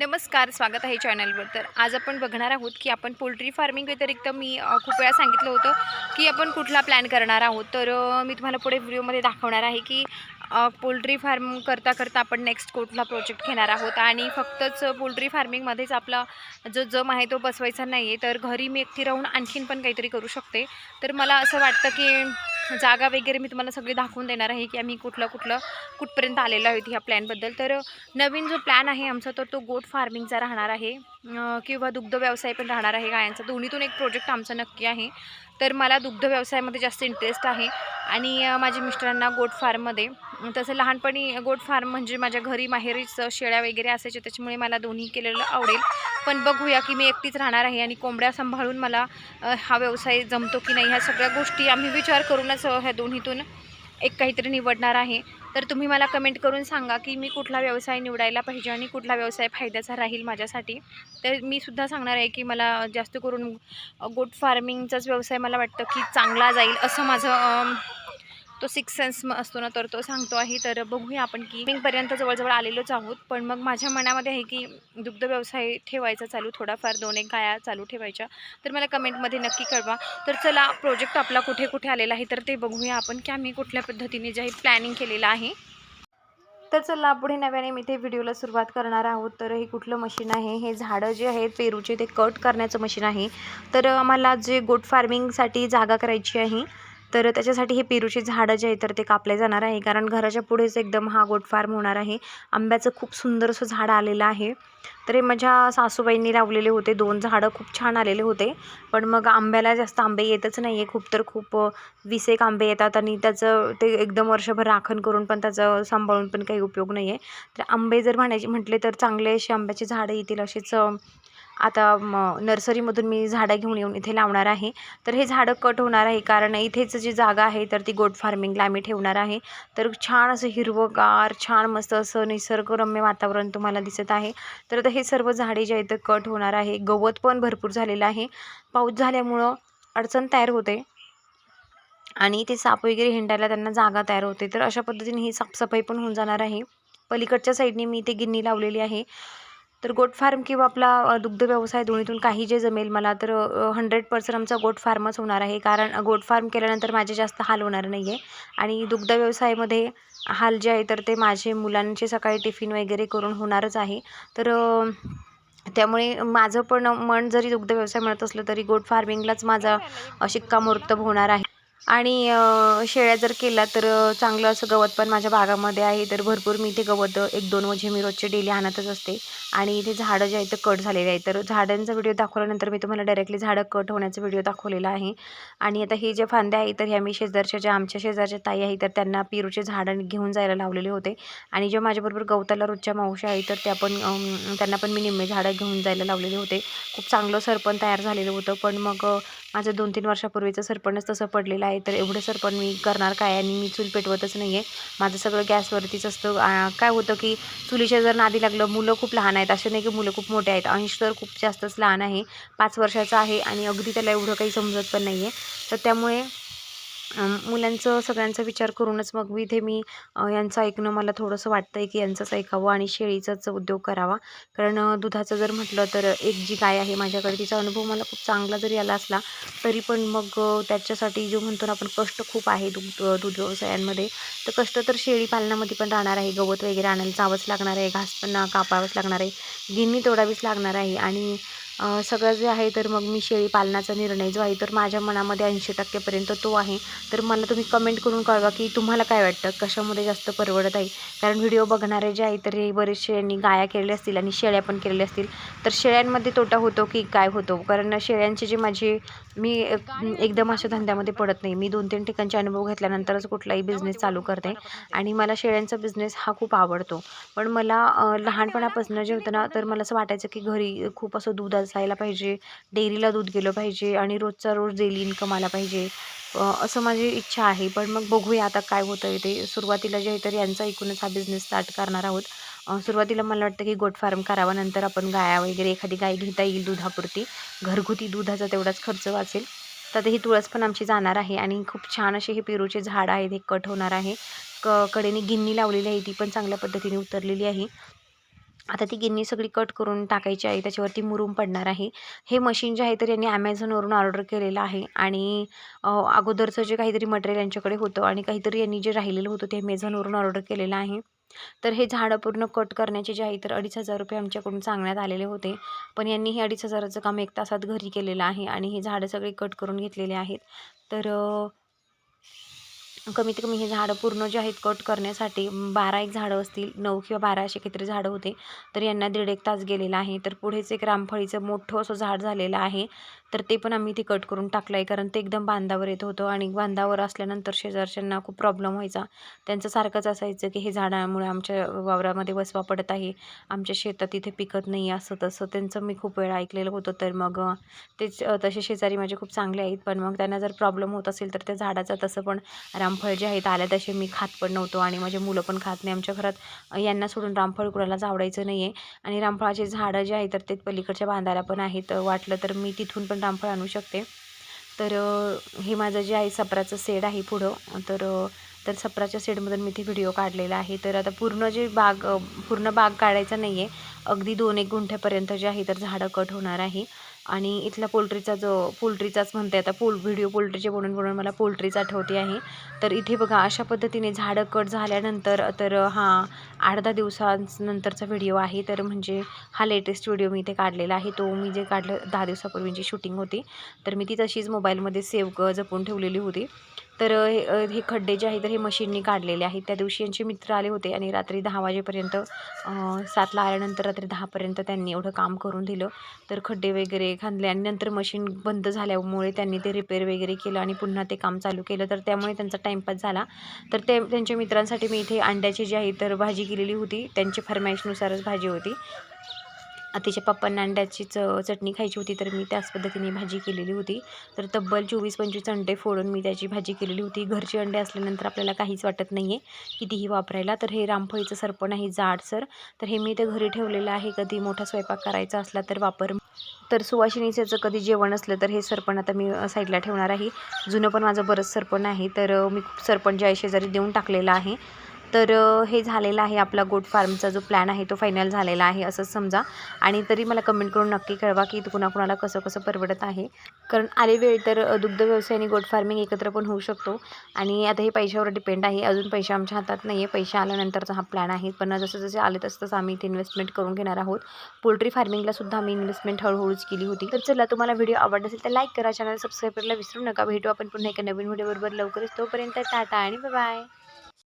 नमस्कार स्वागत आहे चॅनलवर. तर आज आपण बघणार आहोत की आपण पोल्ट्री फार्मिंग व्यतिरिक्त मी खूप वेळा सांगितलं होतं की आपण कुठला प्लॅन करणार आहोत. तर मी तुम्हाला पुढे व्हिडिओमध्ये दाखवणार आहे की पोल्ट्री फार्म करता करता आपण नेक्स्ट कुठला प्रोजेक्ट घेणार आहोत. आणि फक्तच पोल्ट्री फार्मिंगमध्येच आपला जो जम आहे तो बसवायचा नाही आहे तर घरी मी एकटी राहून आणखीन पण काहीतरी करू शकते. तर मला असं वाटतं की जागा वगैरे मी तुम्हाला सगळी दाखवून देणार आहे की आम्ही कुठलं कुठलं कुठपर्यंत आलेलो आहोत ह्या प्लॅनबद्दल तर नवीन जो प्लॅन आहे आमचा तर तो गोट फार्मिंगचा राहणार आहे. किंवा दुग्ध व्यवसाय पण राहणार आहे गायांचा. दोन्हीतून एक प्रोजेक्ट आमचा नक्की आहे. तर मला दुग्ध व्यवसायामध्ये जास्त इंटरेस्ट आहे. आणि माझ्या मिस्टरांना गोट फार्ममध्ये. तसं लहानपणी गोट फार्म म्हणजे माझ्या घरी माहेरीच शेळ्या वगैरे असायच्या. त्याच्यामुळे मला दोन्ही केलेलं आवडेल. पण बघूया की मी एकटीच राहणार आहे आणि कोंबड्या सांभाळून मला हा व्यवसाय जमतो की नाही ह्या सगळ्या गोष्टी आम्ही विचार करूनच ह्या दोन्हीतून एक काहीतरी निवडणार आहे. तर तुम्ही मला कमेंट करून सांगा की मी कुठला व्यवसाय निवडायला पाहिजे आणि कुठला व्यवसाय फायद्याचा राहील माझ्यासाठी. तर मी सुद्धा सांगणार आहे की मला जास्त करून गोट फार्मिंगचाच व्यवसाय मला वाटतं की चांगला जाईल असं माझं तो सिक्स सेन्स असतो ना तर तो सांगतो आहे तर बघूया आपण की पर्यंत जवळजवळ आलेलोच आहोत पण मग माझ्या मनामध्ये आहे की दुग्ध व्यवसाय ठेवायचा चालू थोडाफार दोन एक गाया चालू ठेवायच्या तर मला कमेंटमध्ये नक्की कळवा. तर चला प्रोजेक्ट आपला कुठे कुठे आलेला आहे तर ते बघूया आपण की आम्ही कुठल्या पद्धतीने जे आहे प्लॅनिंग केलेलं आहे. तर चला पुढे नव्याने मी ते व्हिडिओला सुरुवात करणार आहोत. तर हे कुठलं मशीन आहे? हे झाडं जे आहेत पेरूचे ते कट करण्याचं मशीन आहे. तर आम्हाला जे गोट फार्मिंगसाठी जागा करायची आहे तर त्याच्यासाठी हे पेरूचे झाडं जे आहे तर ते कापले जाणार आहे. कारण घराच्या पुढेच एकदम हा गोट फार्म होणार आहे. आंब्याचं खूप सुंदर असं झाड आलेलं आहे. तर हे माझ्या सासूबाईंनी लावलेले होते. दोन झाडं खूप छान आलेले होते. पण मग आंब्याला जास्त आंबे येतच नाही आहे खूप तर खूप वीस एक आंबे येतात आणि त्याचं ते एकदम वर्षभर राखण करून पण त्याचं सांभाळून पण काही उपयोग नाही आहे तर आंबे जर म्हणायचे म्हटले तर चांगले असे आंब्याचे झाडं येतील असेच आता म नर्सरीमधून मी झाडं घेऊन येऊन इथे लावणार आहे. तर हे झाडं कट होणार आहे कारण इथेच जी जागा आहे तर ती गोट फार्मिंगला आम्ही ठेवणार आहे. तर छान असं हिरवंगार छान मस्त असं निसर्गरम्य वातावरण तुम्हाला दिसत आहे. तर आता हे सर्व झाडे जे आहेत ते कट होणार आहे. गवत पण भरपूर झालेलं आहे. पाऊस झाल्यामुळं अडचण तयार होते. आणि ते साप वगैरे हिंडायला त्यांना जागा तयार होते. तर अशा पद्धतीने ही साफसफाई पण होऊन जाणार आहे. पलीकडच्या साईडने मी इथे गिन्नी लावलेली आहे. तर गोट फार्म किंवा आपला दुग्ध व्यवसाय दोन्हीतून काही जे जमेल मला तर हंड्रेड पर्सेंट आमचा गोट फार्मच होणार आहे. कारण गोट फार्म केल्यानंतर माझे जास्त हाल होणार नाही आहे आणि दुग्ध व्यवसायामध्ये हाल जे आहे तर ते माझे मुलांचे सकाळी टिफिन वगैरे करून होणारच आहे. तर त्यामुळे माझं पण मन जरी दुग्ध व्यवसाय म्हणत असलं तरी गोट फार्मिंगलाच माझा शिक्कामोर्तब होणार आहे. आणि शेळ्या जर केल्या तर चांगलं असं गवत पण माझ्या भागामध्ये आहे. तर भरपूर मी ते गवत एक दोन वजे मी रोजचे डेली आणतच असते. आणि इथे झाडं जे आहेत ते कट झालेले आहेत. तर झाडांचा व्हिडिओ दाखवल्यानंतर मी तुम्हाला डायरेक्टली झाडं कट होण्याचा व्हिडिओ दाखवलेला आहे. आणि आता हे जे फांद्या आहेत तर ह्या मी शेजारच्या ज्या आमच्या शेजारच्या ताई आहे तर त्यांना पेरूचे झाडं घेऊन जायला लावलेले होते. आणि जे माझ्याबरोबर गवताला रोजच्या मावशी आहे तर त्या पण त्यांना पण मी निम्मे झाडं घेऊन जायला लावलेले होते. खूप चांगलं सरपण तयार झालेलं होतं. पण मग माझं दोन तीन वर्षापूर्वीचं सरपणच तसं पडलेलं आहे तर एवढं सरपण मी करणार काय आणि मी चूल पेटवतच नाही आहे माझं सगळं गॅसवरतीच असतं. काय होतं की चुलीच्या जर नादी लागलं मुलं खूप लहान आहेत. असे नाही की मुलं खूप मोठे आहेत. अंश तर खूप जास्तच लहान आहे. पाच वर्षाचा आहे आणि अगदी त्याला एवढं काही समजत पण नाही आहे तर त्यामुळे मुलांचं सगळ्यांचा विचार करूनच मग मी इथे मी यांचं ऐकणं मला थोडंसं वाटतं आहे की यांचंच ऐकावं आणि शेळीचाच उद्योग करावा. कारण दुधाचं जर म्हटलं तर एक जी गाय आहे माझ्याकडे तिचा अनुभव मला खूप चांगला जरी आला असला तरी पण मग त्याच्यासाठी जो म्हणतो ना आपण कष्ट खूप आहे दूध दूध व्यवसायांमध्ये. तर कष्ट तर शेळी पालनामध्ये पण राहणार आहे. गवत वगैरे आणायला जावंच लागणार आहे. घास पण कापावंच लागणार आहे. गिन्नी तोडावीच लागणार आहे. आणि सगळं जे आहे तर मग मी शेळी पालनाचा निर्णय जो आहे तर माझ्या मनामध्ये ऐंशी टक्केपर्यंत तो आहे. तर मला तुम्ही कमेंट करून कळवा की तुम्हाला काय वाटतं? कशामध्ये जास्त परवडत आहे? कारण व्हिडिओ बघणारे जे आहे तर हे बरेचसे यांनी गाया केलेल्या असतील आणि शेळ्या पण केलेल्या असतील. तर शेळ्यांमध्ये तोटा होतो की काय होतो? कारण शेळ्यांचे जे माझे मी एकदम अशा धंद्यामध्ये पडत नाही. मी दोन तीन ठिकाणचे अनुभव घेतल्यानंतरच कुठलाही बिझनेस चालू करते. आणि मला शेळ्यांचा बिझनेस हा खूप आवडतो. पण मला लहानपणापासून जे होतं ना तर मला असं वाटायचं की घरी खूप असं दूध जायला पाहिजे. डेअरीला दूध गेलं पाहिजे आणि रोजचा रोज डेली इन्कम आला पाहिजे. असं माझी इच्छा आहे. पण मग बघूया आता काय होतं आहे ते. सुरुवातीला जे आहे तर यांचा ऐकूनच हा बिझनेस स्टार्ट करणार आहोत. सुरुवातीला मला वाटतं की गोट फार्म करावा. नंतर आपण गाया वगैरे एखादी गाय घेता येईल दुधापुरती. घरगुती दुधाचा तेवढाच खर्च वाचेल. तर आता ही तुळस पण आमची जाणार आहे. आणि खूप छान असे हे पेरूचे झाड आहेत. हे कट होणार आहे. क कडेने गिन्नी लावलेली आहे. ती पण चांगल्या पद्धतीने उतरलेली आहे. आता ती गिन्नी सगळी कट करून टाकायची आहे. त्याच्यावरती मुरूम पडणार आहे. हे मशीन जे आहे तर यांनी ॲमेझॉनवरून ऑर्डर केलेलं आहे. आणि अगोदरचं जे काहीतरी मटेरियल यांच्याकडे होतं आणि काहीतरी यांनी जे राहिलेलं होतं ते ॲमेझॉनवरून ऑर्डर केलेलं आहे. तर हे झाडं पूर्ण कट करण्याचे जे आहे तर अडीच हजार रुपये आमच्याकडून सांगण्यात आलेले होते. पण यांनी हे अडीच हजाराचं काम एक तासात घरी केलेलं आहे आणि हे झाडं सगळे कट करून घेतलेले आहेत. तर कमीत कमी हे झाडं पूर्ण जे आहेत कट करण्यासाठी बारा एक झाडं असतील नऊ किंवा बारा असे काहीतरी झाडं होते. तर यांना दीड एक तास गेलेला आहे. तर पुढेच एक रामफळीचं मोठं असं झाड झालेलं आहे. तर ते पण आम्ही ते कट करून टाकलं आहे कारण ते एकदम बांधावर येत होतं आणि बांधावर असल्यानंतर शेजारच्यांना खूप प्रॉब्लेम व्हायचा. त्यांचं सारखंच असायचं की हे झाडामुळे आमच्या वावरामध्ये वसवा पडत आहे. आमच्या शेतात इथे पिकत नाही असं तसं. त्यांचं मी खूप वेळा ऐकलेलं होतं. तर मग तेच तसे शेजारी माझे खूप चांगले आहेत. पण मग त्यांना जर प्रॉब्लेम होत असेल तर त्या झाडाचा तसं पण राम रामफळ जे आहेत आल्या तसे मी खात पण नव्हतो आणि माझे मुलं पण खात नाही. आमच्या घरात यांना सोडून रामफळ कुणाला जावडायचं नाही आहे आणि रामफळाचे झाडं जे आहेत तर ते पलीकडच्या बांधायला पण आहेत. वाटलं तर मी तिथून पण रामफळ आणू शकते. तर हे माझं जे आहे सपराचं सेड आहे पुढं. तर तर सपराच्या सेडमधून मी ते व्हिडिओ काढलेला आहे. तर आता पूर्ण जे बाग पूर्ण बाग काढायचा नाही आहे अगदी दोन एक गुंठ्यापर्यंत जे आहे तर झाडं कट होणार आहे. आणि इथला पोल्ट्रीचा जो पोल्ट्रीचाच म्हणते आता पोल व्हिडिओ पोल्ट्रीचे बनवून बनवून मला पोल्ट्रीच आठवते आहे. तर इथे बघा अशा पद्धतीने झाडं कट झाल्यानंतर तर हा आठ दहा दिवसांनंतरचा व्हिडिओ आहे. तर म्हणजे हा लेटेस्ट व्हिडिओ मी इथे काढलेला आहे. तो मी जे काढलं दहा दिवसापूर्वीची शूटिंग होती. तर मी ती तशीच मोबाईलमध्ये सेव्ह जपून ठेवलेली होती. तर हे हे खड्डे जे आहेत तर हे मशीननी काढलेले आहेत. त्या दिवशी यांचे मित्र आले होते आणि रात्री दहा वाजेपर्यंत सातला आल्यानंतर रात्री दहापर्यंत त्यांनी एवढं काम करून दिलं. तर खड्डे वगैरे खांदले आणि नंतर मशीन बंद झाल्यामुळे त्यांनी ते रिपेअर वगैरे केलं आणि पुन्हा ते काम चालू केलं. तर त्यामुळे त्यांचा टाईमपास झाला. तर ते त्यांच्या मित्रांसाठी मी इथे अंड्याची जी आहे तर भाजी केलेली होती. त्यांची फरमाईशनुसारच भाजी होती. तिच्या पप्पांना अंड्याची च चटणी खायची होती तर मी त्याच पद्धतीने भाजी केलेली होती. तर तब्बल चोवीस पंचवीस अंडे फोडून मी त्याची भाजी केलेली होती. घरचे अंडे असल्यानंतर आपल्याला काहीच वाटत नाही आहे कितीही वापरायला. तर हे रामफळीचं सरपण आहे जाडसर तर हे मी इथं घरी ठेवलेलं आहे. कधी मोठा स्वयंपाक करायचा असला तर वापर. तर सुवासिनीचं कधी जेवण असलं तर हे सरपण आता मी साईडला ठेवणार आहे. जुनं पण माझं बरंच सरपण आहे. तर मी खूप सरपण जे आहे शेजारी देऊन टाकलेलं आहे. तर हे झालेलं आहे आपला गोट फार्मचा जो प्लॅन आहे तो फायनल झालेला आहे असंच समजा. आणि तरी मला कमेंट करून नक्की कळवा की कुणाकुणाला कसं कसं परवडत आहे. कारण आले वेळ तर दुग्ध व्यवसाय आणि गोट फार्मिंग एकत्र पण होऊ शकतो. आणि आता हे पैशावर डिपेंड आहे. अजून पैसे आमच्या हातात नाही आहे पैसे आल्यानंतरचा हा प्लॅन आहे. पण जसं जसे आले तसं तसं आम्ही इथे इन्व्हेस्टमेंट करून घेणार आहोत. पोल्ट्री फार्मिंगला सुद्धा आम्ही इन्व्हेस्टमेंट हळूहळूच केली होती. तर चला तुम्हाला व्हिडिओ आवडला असेल तर लाईक करा. चॅनल सबस्क्राईब करायला विसरू नका. भेटू आपण पुन्हा एका नवीन व्हिडिओबरोबर लवकरच. तोपर्यंत टाटा आणि बाय